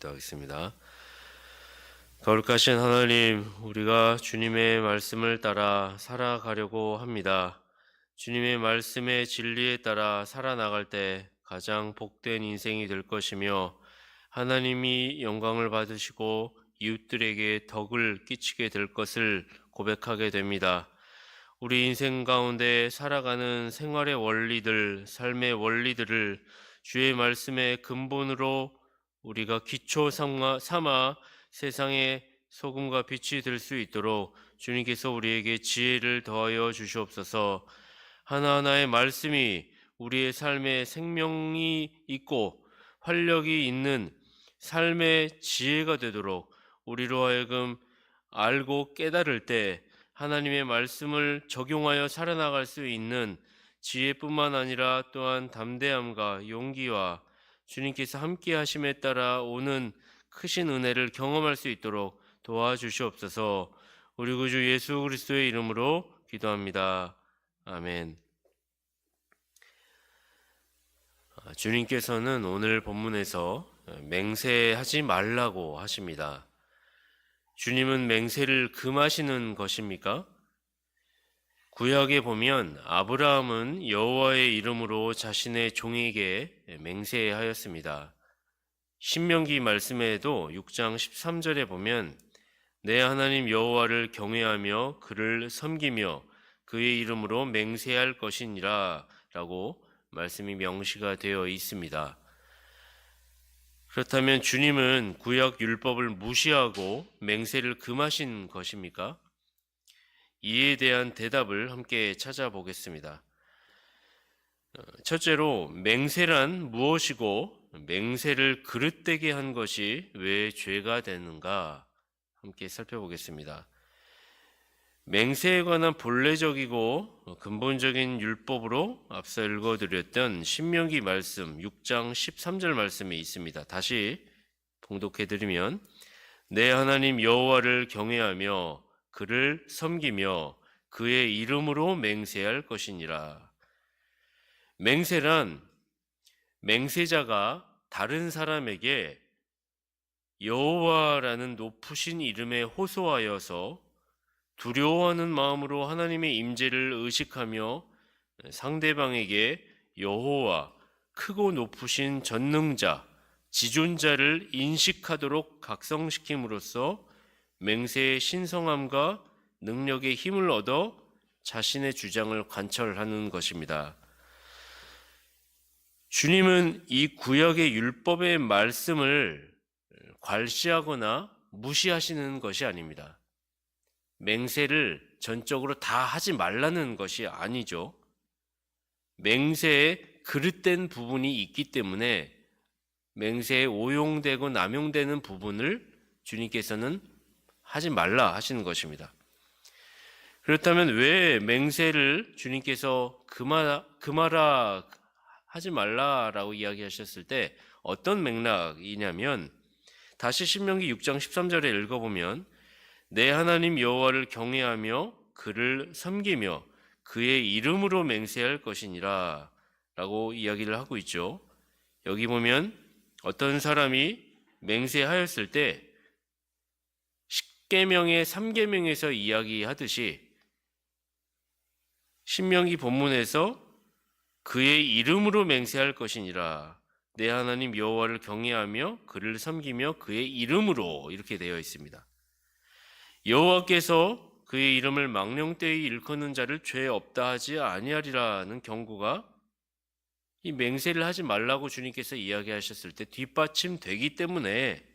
기도하겠습니다. 거룩하신 하나님, 우리가 주님의 말씀을 따라 살아가려고 합니다. 주님의 말씀의 진리에 따라 살아나갈 때 가장 복된 인생이 될 것이며 하나님이 영광을 받으시고 이웃들에게 덕을 끼치게 될 것을 고백하게 됩니다. 우리 인생 가운데 살아가는 생활의 원리들, 삶의 원리들을 주의 말씀의 근본으로 우리가 기초 삼아, 세상의 소금과 빛이 될 수 있도록 주님께서 우리에게 지혜를 더하여 주시옵소서. 하나하나의 말씀이 우리의 삶에 생명이 있고 활력이 있는 삶의 지혜가 되도록 우리로 하여금 알고 깨달을 때 하나님의 말씀을 적용하여 살아나갈 수 있는 지혜뿐만 아니라 또한 담대함과 용기와 주님께서 함께 하심에 따라 오는 크신 은혜를 경험할 수 있도록 도와주시옵소서. 우리 구주 예수 그리스도의 이름으로 기도합니다. 아멘. 아, 주님께서는 오늘 본문에서 맹세하지 말라고 하십니다. 주님은 맹세를 금하시는 것입니까? 구약에 보면 아브라함은 여호와의 이름으로 자신의 종에게 맹세하였습니다. 신명기 말씀에도 6장 13절에 보면 내 하나님 여호와를 경외하며 그를 섬기며 그의 이름으로 맹세할 것이니라 라고 말씀이 명시가 되어 있습니다. 그렇다면 주님은 구약 율법을 무시하고 맹세를 금하신 것입니까? 이에 대한 대답을 함께 찾아보겠습니다. 어, 첫째로 맹세란 무엇이고 맹세를 그릇되게 한 것이 왜 죄가 되는가 함께 살펴보겠습니다. 맹세에 관한 본래적이고 근본적인 율법으로 앞서 읽어드렸던 신명기 말씀 6장 13절 말씀이 있습니다. 다시 봉독해드리면 내 하나님 여호와를 경외하며 그를 섬기며 그의 이름으로 맹세할 것이니라. 맹세란 맹세자가 다른 사람에게 여호와라는 높으신 이름에 호소하여서 두려워하는 마음으로 하나님의 임재를 의식하며 상대방에게 여호와 크고 높으신 전능자 지존자를 인식하도록 각성시킴으로써 맹세의 신성함과 능력의 힘을 얻어 자신의 주장을 관철하는 것입니다. 주님은 이 구역의 율법의 말씀을 괄시하거나 무시하시는 것이 아닙니다. 맹세를 전적으로 다 하지 말라는 것이 아니죠. 맹세에 그릇된 부분이 있기 때문에 맹세에 오용되고 남용되는 부분을 주님께서는 하지 말라 하시는 것입니다. 그렇다면 왜 맹세를 주님께서 그마, 그마라 하지 말라라고 이야기하셨을 때 어떤 맥락이냐면 다시 신명기 6장 13절에 읽어보면 내 하나님 여호와를 경외하며 그를 섬기며 그의 이름으로 맹세할 것이니라 라고 이야기를 하고 있죠. 여기 보면 어떤 사람이 맹세하였을 때 10계명의 3계명에서 이야기하듯이 신명기 본문에서 그의 이름으로 맹세할 것이니라 내 하나님 여호와를 경외하며 그를 섬기며 그의 이름으로 이렇게 되어 있습니다. 여호와께서 그의 이름을 망령되이 일컫는 자를 죄 없다 하지 아니하리라는 경고가 이 맹세를 하지 말라고 주님께서 이야기하셨을 때 뒷받침되기 때문에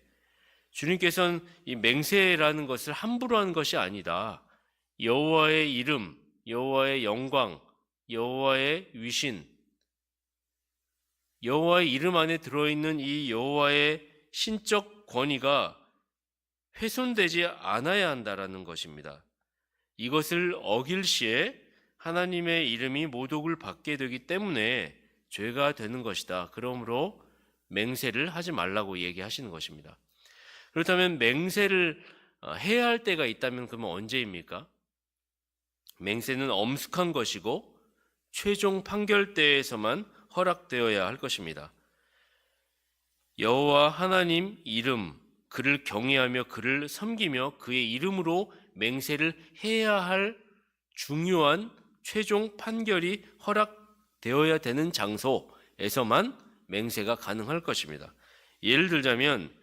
주님께서는 이 맹세라는 것을 함부로 한 것이 아니다. 여호와의 이름, 여호와의 영광, 여호와의 위신, 여호와의 이름 안에 들어있는 이 여호와의 신적 권위가 훼손되지 않아야 한다라는 것입니다. 이것을 어길 시에 하나님의 이름이 모독을 받게 되기 때문에 죄가 되는 것이다. 그러므로 맹세를 하지 말라고 얘기하시는 것입니다. 그렇다면 맹세를 어, 해야 할 때가 있다면 그러면 언제입니까? 맹세는 엄숙한 것이고 최종 판결 때에서만 허락되어야 할 것입니다. 여호와 하나님 이름 그를 경외하며 그를 섬기며 그의 이름으로 맹세를 해야 할 중요한 최종 판결이 허락되어야 되는 장소에서만 맹세가 가능할 것입니다. 예를 들자면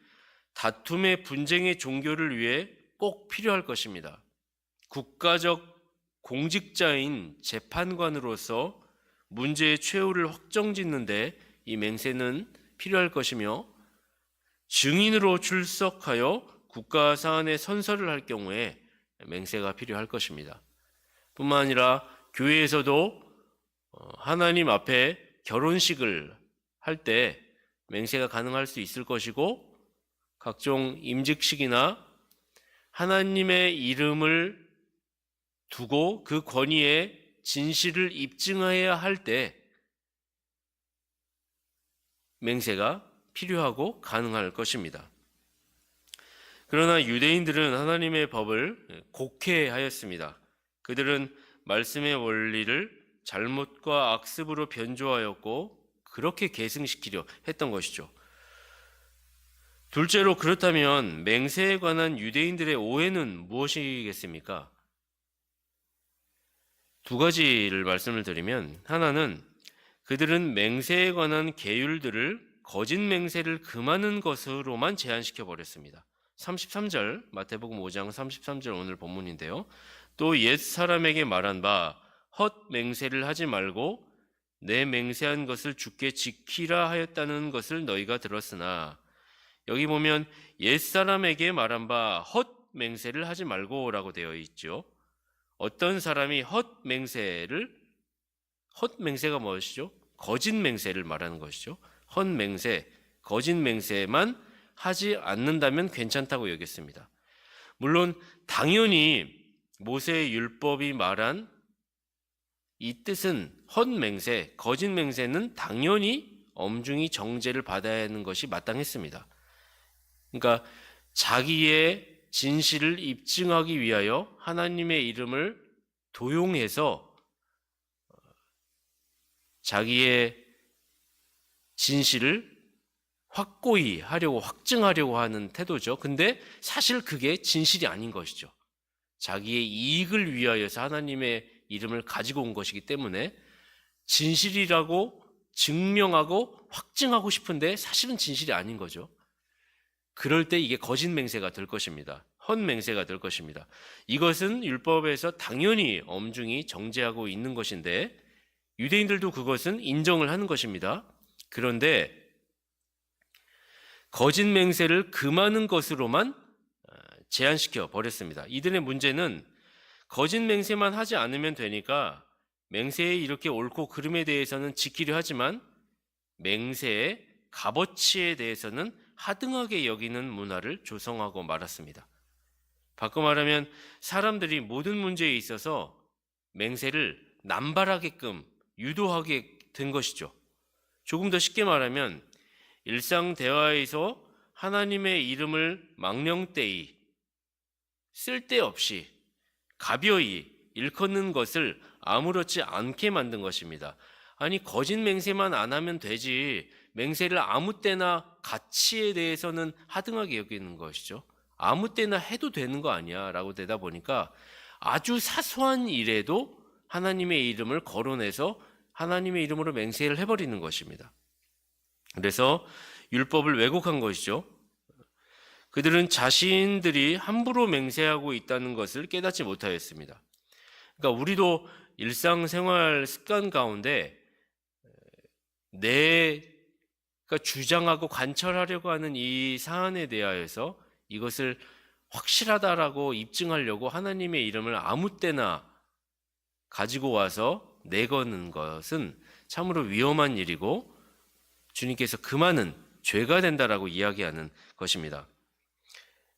다툼의 분쟁의 종교를 위해 꼭 필요할 것입니다. 국가적 공직자인 재판관으로서 문제의 최후를 확정짓는데 이 맹세는 필요할 것이며 증인으로 출석하여 국가 사안의 선서를 할 경우에 맹세가 필요할 것입니다. 뿐만 아니라 교회에서도 어, 하나님 앞에 결혼식을 할 때 맹세가 가능할 수 있을 것이고 각종 임직식이나 하나님의 이름을 두고 그 권위에 진실을 입증해야 할 때 맹세가 필요하고 가능할 것입니다. 그러나 유대인들은 하나님의 법을 곡해하였습니다. 그들은 말씀의 원리를 잘못과 악습으로 변조하였고 그렇게 계승시키려 했던 것이죠. 둘째로 그렇다면 맹세에 관한 유대인들의 오해는 무엇이겠습니까? 두 가지를 말씀을 드리면 하나는 그들은 맹세에 관한 계율들을 거짓 맹세를 금하는 것으로만 제한시켜 버렸습니다. 33절 마태복음 5장 33절 오늘 본문인데요. 또 옛 사람에게 말한 바 헛 맹세를 하지 말고 내 맹세한 것을 주께 지키라 하였다는 것을 너희가 들었으나 여기 보면 옛 사람에게 말한 바 헛 맹세를 하지 말고라고 되어 있죠. 어떤 사람이 헛 맹세를 헛 맹세가 무엇이죠? 거짓 맹세를 말하는 것이죠. 헛 맹세, 거짓 맹세만 하지 않는다면 괜찮다고 여겼습니다. 물론 당연히 모세의 율법이 말한 이 뜻은 헛 맹세, 거짓 맹세는 당연히 엄중히 정죄를 받아야 하는 것이 마땅했습니다. 그러니까 자기의 진실을 입증하기 위하여 하나님의 이름을 도용해서 자기의 진실을 확고히 하려고 확증하려고 하는 태도죠. 근데 사실 그게 진실이 아닌 것이죠. 자기의 이익을 위하여서 하나님의 이름을 가지고 온 것이기 때문에 진실이라고 증명하고 확증하고 싶은데 사실은 진실이 아닌 거죠. 그럴 때 이게 거짓 맹세가 될 것입니다. 헛 맹세가 될 것입니다. 이것은 율법에서 당연히 엄중히 정죄하고 있는 것인데 유대인들도 그것은 인정을 하는 것입니다. 그런데 거짓 맹세를 금하는 것으로만 어, 제한시켜 버렸습니다. 이들의 문제는 거짓 맹세만 하지 않으면 되니까 맹세의 이렇게 옳고 그름에 대해서는 지키려 하지만 맹세의 값어치에 대해서는 하등하게 여기는 문화를 조성하고 말았습니다. 바꿔 말하면 사람들이 모든 문제에 있어서 맹세를 남발하게끔 유도하게 된 것이죠. 조금 더 쉽게 말하면 일상 대화에서 하나님의 이름을 망령되이 쓸데없이 가벼이 일컫는 것을 아무렇지 않게 만든 것입니다. 아니 거짓 맹세만 안 하면 되지 맹세를 아무 때나 가치에 대해서는 하등하게 여기는 것이죠. 아무 때나 해도 되는 거 아니야 라고 되다 보니까 아주 사소한 일에도 하나님의 이름을 거론해서 하나님의 이름으로 맹세를 해버리는 것입니다. 그래서 율법을 왜곡한 것이죠. 그들은 자신들이 함부로 맹세하고 있다는 것을 깨닫지 못하였습니다. 그러니까 우리도 일상생활 습관 가운데 내 가 주장하고 관철하려고 하는 이 사안에 대하여서 이것을 확실하다라고 입증하려고 하나님의 이름을 아무 때나 가지고 와서 내거는 것은 참으로 위험한 일이고 주님께서 그만은 죄가 된다라고 이야기하는 것입니다.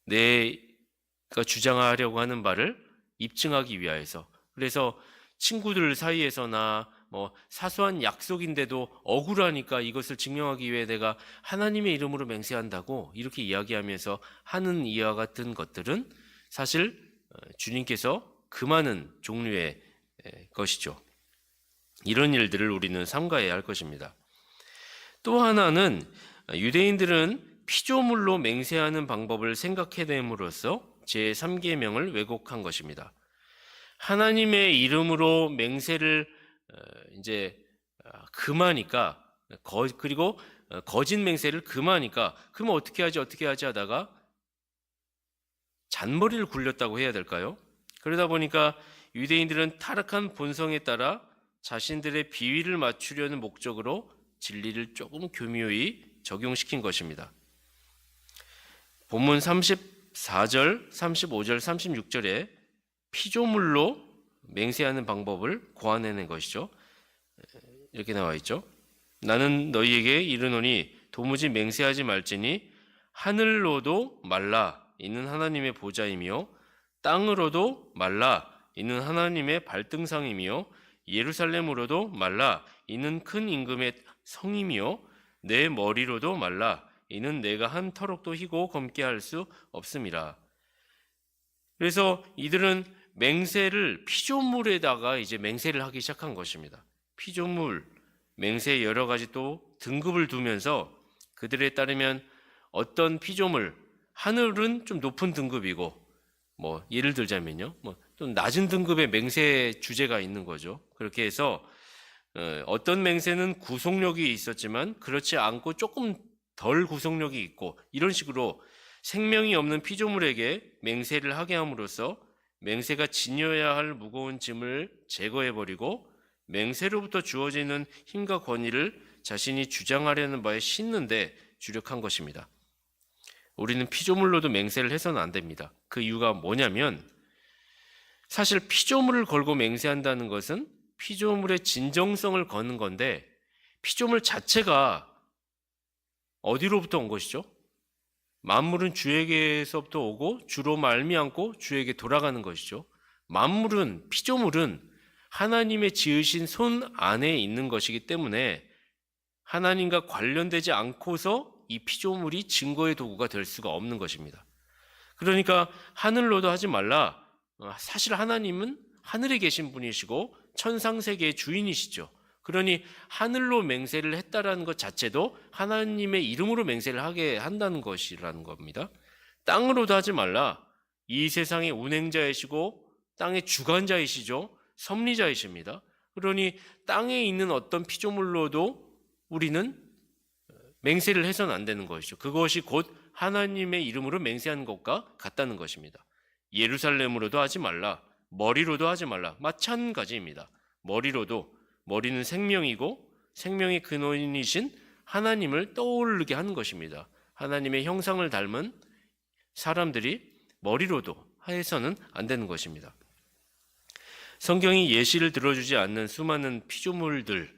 내가 주장하려고 하는 바를 입증하기 위하여서 그래서 친구들 사이에서나 뭐 사소한 약속인데도 억울하니까 이것을 증명하기 위해 내가 하나님의 이름으로 맹세한다고 이렇게 이야기하면서 하는 이와 같은 것들은 사실 어, 주님께서 금하는 종류의 것이죠. 이런 일들을 우리는 삼가해야 할 것입니다. 또 하나는 유대인들은 피조물로 맹세하는 방법을 생각해냄으로써 제3계명을 왜곡한 것입니다. 하나님의 이름으로 맹세를 어, 이제 아, 금하니까 거, 그리고 어, 거짓 맹세를 금하니까 그러면 어떻게 하지 어떻게 하지 하다가 잔머리를 굴렸다고 해야 될까요? 그러다 보니까 유대인들은 타락한 본성에 따라 자신들의 비위를 맞추려는 목적으로 진리를 조금 교묘히 적용시킨 것입니다. 본문 34절, 35절, 36절에 피조물로 맹세하는 방법을 고안해낸 것이죠. 이렇게 나와 있죠. 나는 너희에게 이르노니 도무지 맹세하지 말지니 하늘로도 말라. 이는 하나님의 보좌이며 땅으로도 말라. 이는 하나님의 발등상이며 예루살렘으로도 말라. 이는 큰 임금의 성이며 내 머리로도 말라. 이는 내가 한 터럭도 희고 검게 할 수 없음이라. 그래서 이들은 맹세를 피조물에다가 이제 맹세를 하기 시작한 것입니다. 피조물 맹세 여러 가지 또 등급을 두면서 그들에 따르면 어떤 피조물 하늘은 좀 높은 등급이고 뭐 예를 들자면요. 뭐 좀 낮은 등급의 맹세 주제가 있는 거죠. 그렇게 해서 어, 어떤 맹세는 구속력이 있었지만 그렇지 않고 조금 덜 구속력이 있고 이런 식으로 생명이 없는 피조물에게 맹세를 하게 함으로써 맹세가 지녀야 할 무거운 짐을 제거해 버리고 맹세로부터 주어지는 힘과 권위를 자신이 주장하려는 바에 싣는데 주력한 것입니다. 우리는 피조물로도 맹세를 해서는 안 됩니다. 그 이유가 뭐냐면 사실 피조물을 걸고 맹세한다는 것은 피조물의 진정성을 거는 건데 피조물 자체가 어디로부터 온 것이죠? 만물은 주에게서부터 오고 주로 말미암고 주에게 돌아가는 것이죠. 만물은 피조물은 하나님의 지으신 손 안에 있는 것이기 때문에 하나님과 관련되지 않고서 이 피조물이 증거의 도구가 될 수가 없는 것입니다. 그러니까 하늘로도 하지 말라. 어, 사실 하나님은 하늘에 계신 분이시고 천상 세계의 주인이시죠. 그러니 하늘로 맹세를 했다라는 것 자체도 하나님의 이름으로 맹세를 하게 한다는 것이라는 겁니다. 땅으로도 하지 말라. 이 세상의 운행자이시고 땅의 주관자이시죠. 섭리자이십니다. 그러니 땅에 있는 어떤 피조물로도 우리는 맹세를 해서는 안 되는 것이죠. 그것이 곧 하나님의 이름으로 맹세하는 것과 같다는 것입니다. 예루살렘으로도 하지 말라. 머리로도 하지 말라. 마찬가지입니다. 머리로도 머리는 생명이고 생명의 근원이신 하나님을 떠오르게 하는 것입니다. 하나님의 형상을 닮은 사람들이 머리로도 해서는 안 되는 것입니다. 성경이 예시를 들어주지 않는 수많은 피조물들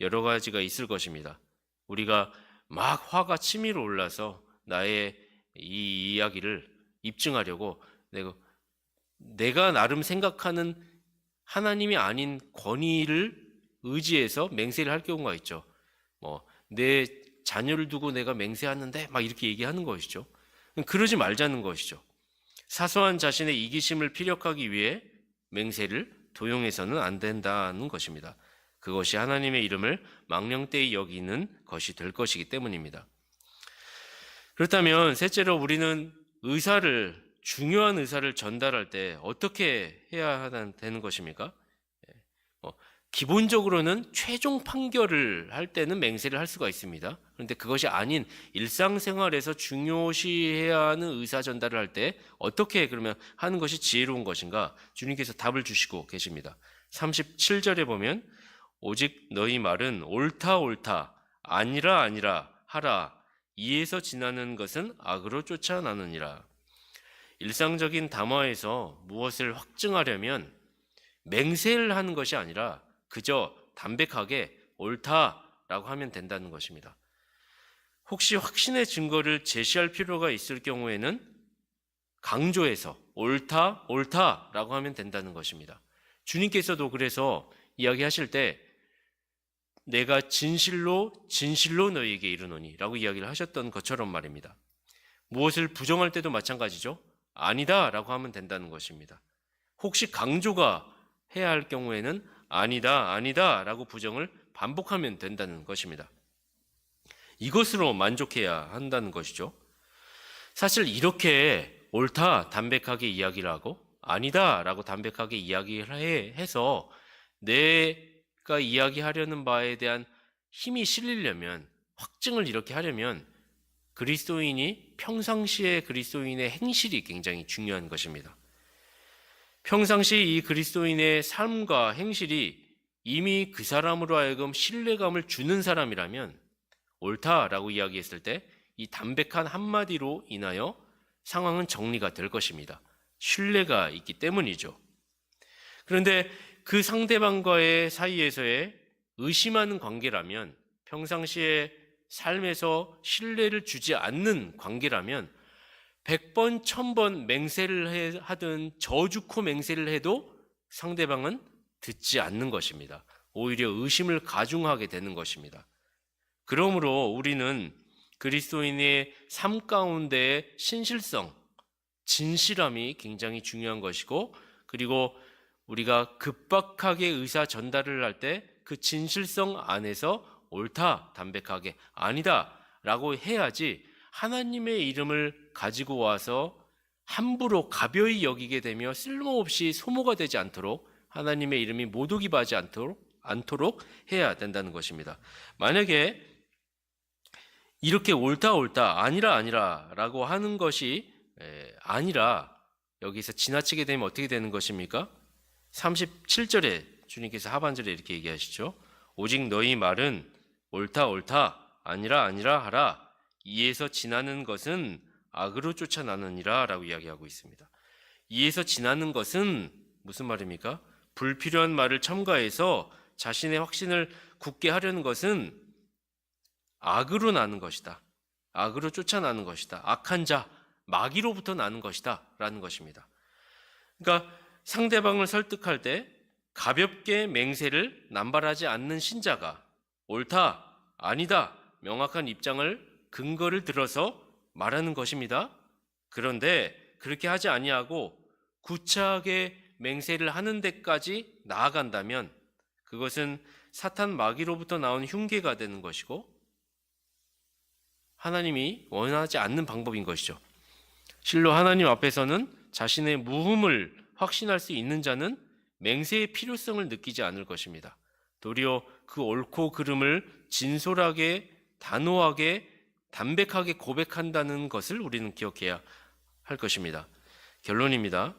여러 가지가 있을 것입니다. 우리가 막 화가 치밀어 올라서 나의 이 이야기를 입증하려고 내가 내가 나름 생각하는 하나님이 아닌 권위를 의지해서 맹세를 할 경우가 있죠. 뭐 내 자녀를 두고 내가 맹세하는데 막 이렇게 얘기하는 것이죠. 그러지 말자는 것이죠. 사소한 자신의 이기심을 피력하기 위해 맹세를 도용해서는 안 된다는 것입니다. 그것이 하나님의 이름을 망령되이 여기는 것이 될 것이기 때문입니다. 그렇다면 셋째로 우리는 의사를 중요한 의사를 전달할 때 어떻게 해야 되는 것입니까? 예, 어, 기본적으로는 최종 판결을 할 때는 맹세를 할 수가 있습니다. 그런데 그것이 아닌 일상생활에서 중요시해야 하는 의사 전달을 할 때 어떻게 그러면 하는 것이 지혜로운 것인가? 주님께서 답을 주시고 계십니다. 37절에 보면 오직 너희 말은 옳다 옳다 아니라 아니라 하라 이에서 지나는 것은 악으로 쫓아나느니라. 일상적인 담화에서 무엇을 확증하려면 맹세를 하는 것이 아니라 그저 담백하게 옳다라고 하면 된다는 것입니다. 혹시 확신의 증거를 제시할 필요가 있을 경우에는 강조해서 옳다, 옳다라고 하면 된다는 것입니다. 주님께서도 그래서 이야기하실 때 내가 진실로 진실로 너희에게 이르노니라고 이야기를 하셨던 것처럼 말입니다. 무엇을 부정할 때도 마찬가지죠. 아니다 라고 하면 된다는 것입니다. 혹시 강조가 해야 할 경우에는 아니다, 아니다 라고 부정을 반복하면 된다는 것입니다. 이것으로 만족해야 한다는 것이죠. 사실 이렇게 옳다 담백하게 이야기를 하고 아니다 라고 담백하게 이야기를 해, 해서 내가 이야기하려는 바에 대한 힘이 실리려면 확증을 이렇게 하려면 그리스도인이 평상시에 그리스도인의 행실이 굉장히 중요한 것입니다. 평상시 이 그리스도인의 삶과 행실이 이미 그 사람으로 하여금 신뢰감을 주는 사람이라면 옳다라고 이야기했을 때 이 담백한 한마디로 인하여 상황은 정리가 될 것입니다. 신뢰가 있기 때문이죠. 그런데 그 상대방과의 사이에서의 의심하는 관계라면 평상시에 삶에서 신뢰를 주지 않는 관계라면 100번, 1000번 맹세를 하든 저주코 맹세를 해도 상대방은 듣지 않는 것입니다. 오히려 의심을 가중하게 되는 것입니다. 그러므로 우리는 그리스도인의 삶 가운데의 신실성, 진실함이 굉장히 중요한 것이고 그리고 우리가 급박하게 의사 전달을 할 때 그 진실성 안에서 옳다, 담백하게 아니다 라고 해야지 하나님의 이름을 가지고 와서 함부로 가벼이 여기게 되며 쓸모없이 소모가 되지 않도록 하나님의 이름이 모독이 하지 않도록, 않도록 해야 된다는 것입니다. 만약에 이렇게 옳다 옳다 아니라 아니라라고 하는 것이 에, 아니라 여기서 지나치게 되면 어떻게 되는 것입니까? 37절에 주님께서 하반절에 이렇게 얘기하시죠. 오직 너희 말은 옳다 옳다 아니라 아니라 하라 이에서 지나는 것은 악으로 쫓아나느니라라고 이야기하고 있습니다. 이에서 지나는 것은 무슨 말입니까? 불필요한 말을 첨가해서 자신의 확신을 굳게 하려는 것은 악으로 나는 것이다. 악으로 쫓아나는 것이다. 악한 자, 마귀로부터 나는 것이다. 라는 것입니다. 그러니까 상대방을 설득할 때 가볍게 맹세를 남발하지 않는 신자가 옳다, 아니다, 명확한 입장을 근거를 들어서 말하는 것입니다. 그런데 그렇게 하지 아니하고 구차하게 맹세를 하는 데까지 나아간다면 그것은 사탄 마귀로부터 나온 흉계가 되는 것이고 하나님이 원하지 않는 방법인 것이죠. 실로 하나님 앞에서는 자신의 무흠을 확신할 수 있는 자는 맹세의 필요성을 느끼지 않을 것입니다. 도리어 그 옳고 그름을 진솔하게 단호하게 담백하게 고백한다는 것을 우리는 기억해야 할 것입니다. 결론입니다.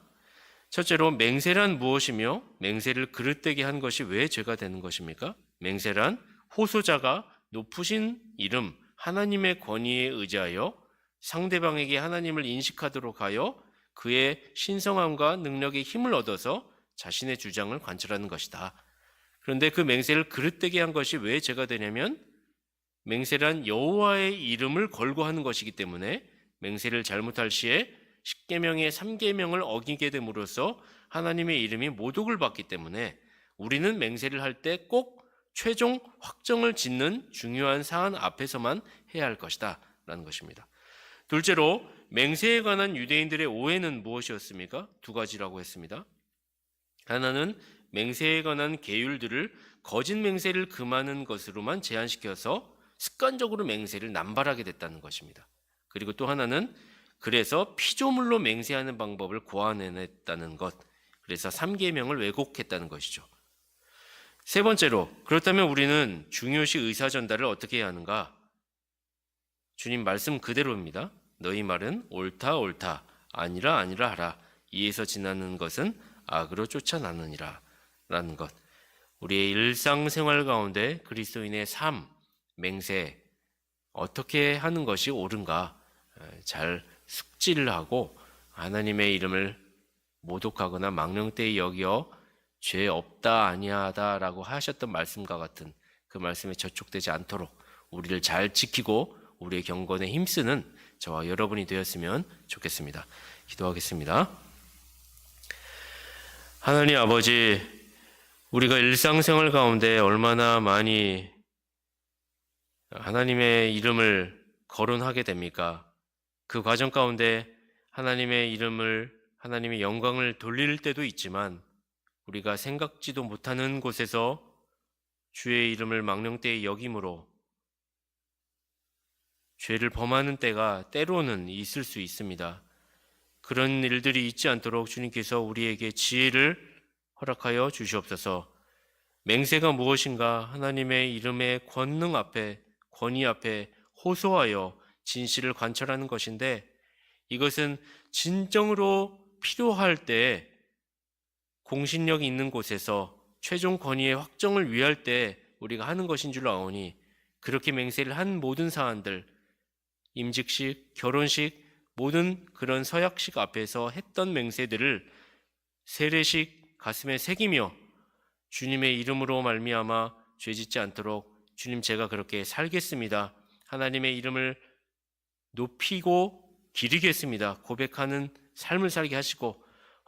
첫째로 맹세란 무엇이며 맹세를 그릇되게 한 것이 왜 죄가 되는 것입니까? 맹세란 호소자가 높으신 이름 하나님의 권위에 의지하여 상대방에게 하나님을 인식하도록 하여 그의 신성함과 능력의 힘을 얻어서 자신의 주장을 관철하는 것이다. 그런데 그 맹세를 그릇되게 한 것이 왜 죄가 되냐면 맹세란 여호와의 이름을 걸고 하는 것이기 때문에 맹세를 잘못할 시에 십계명의 삼계명을 어기게 됨으로써 하나님의 이름이 모독을 받기 때문에 우리는 맹세를 할 때 꼭 최종 확정을 짓는 중요한 사안 앞에서만 해야 할 것이다 라는 것입니다. 둘째로 맹세에 관한 유대인들의 오해는 무엇이었습니까? 두 가지라고 했습니다. 하나는 맹세에 관한 계율들을 거짓 맹세를 금하는 것으로만 제한시켜서 습관적으로 맹세를 남발하게 됐다는 것입니다. 그리고 또 하나는 그래서 피조물로 맹세하는 방법을 고안해냈다는 것. 그래서 3계명을 왜곡했다는 것이죠. 세 번째로 그렇다면 우리는 중요시 의사 전달을 어떻게 해야 하는가? 주님 말씀 그대로입니다. 너희 말은 옳다 옳다 아니라 아니라 하라. 이에서 지나는 것은 악으로 쫓아나느니라 라는 것. 우리의 일상생활 가운데 그리스도인의 삶, 맹세 어떻게 하는 것이 옳은가 잘 숙지를 하고 하나님의 이름을 모독하거나 망령되이 여겨 죄 없다 아니하다라고 하셨던 말씀과 같은 그 말씀에 저촉되지 않도록 우리를 잘 지키고 우리의 경건에 힘쓰는 저와 여러분이 되었으면 좋겠습니다. 기도하겠습니다. 하나님 아버지, 우리가 일상생활 가운데 얼마나 많이 하나님의 이름을 거론하게 됩니까? 그 과정 가운데 하나님의 이름을 하나님의 영광을 돌릴 때도 있지만 우리가 생각지도 못하는 곳에서 주의 이름을 망령되이 여김으로 죄를 범하는 때가 때로는 있을 수 있습니다. 그런 일들이 있지 않도록 주님께서 우리에게 지혜를 허락하여 주시옵소서. 맹세가 무엇인가 하나님의 이름의 권능 앞에 권위 앞에 호소하여 진실을 관철하는 것인데 이것은 진정으로 필요할 때 공신력이 있는 곳에서 최종 권위의 확정을 위할 때 우리가 하는 것인 줄 아오니 그렇게 맹세를 한 모든 사안들 임직식, 결혼식 모든 그런 서약식 앞에서 했던 맹세들을 세례식 가슴에 새기며 주님의 이름으로 말미암아 죄짓지 않도록 주님 제가 그렇게 살겠습니다. 하나님의 이름을 높이고 기리겠습니다. 고백하는 삶을 살게 하시고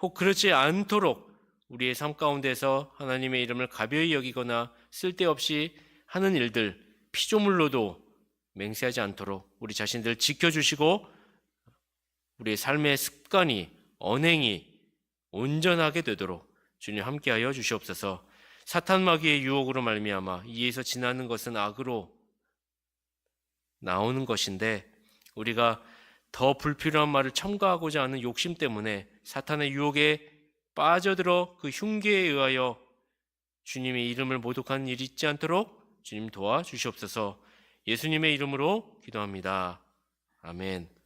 혹 그렇지 않도록 우리의 삶 가운데서 하나님의 이름을 가벼이 여기거나 쓸데없이 하는 일들 피조물로도 맹세하지 않도록 우리 자신들 지켜주시고 우리의 삶의 습관이 언행이 온전하게 되도록 주님 함께하여 주시옵소서. 사탄 마귀의 유혹으로 말미암아 이에서 지나는 것은 악으로 나오는 것인데 우리가 더 불필요한 말을 첨가하고자 하는 욕심 때문에 사탄의 유혹에 빠져들어 그 흉계에 의하여 주님의 이름을 모독하는 일이 있지 않도록 주님 도와 주시옵소서. 예수님의 이름으로 기도합니다. 아멘.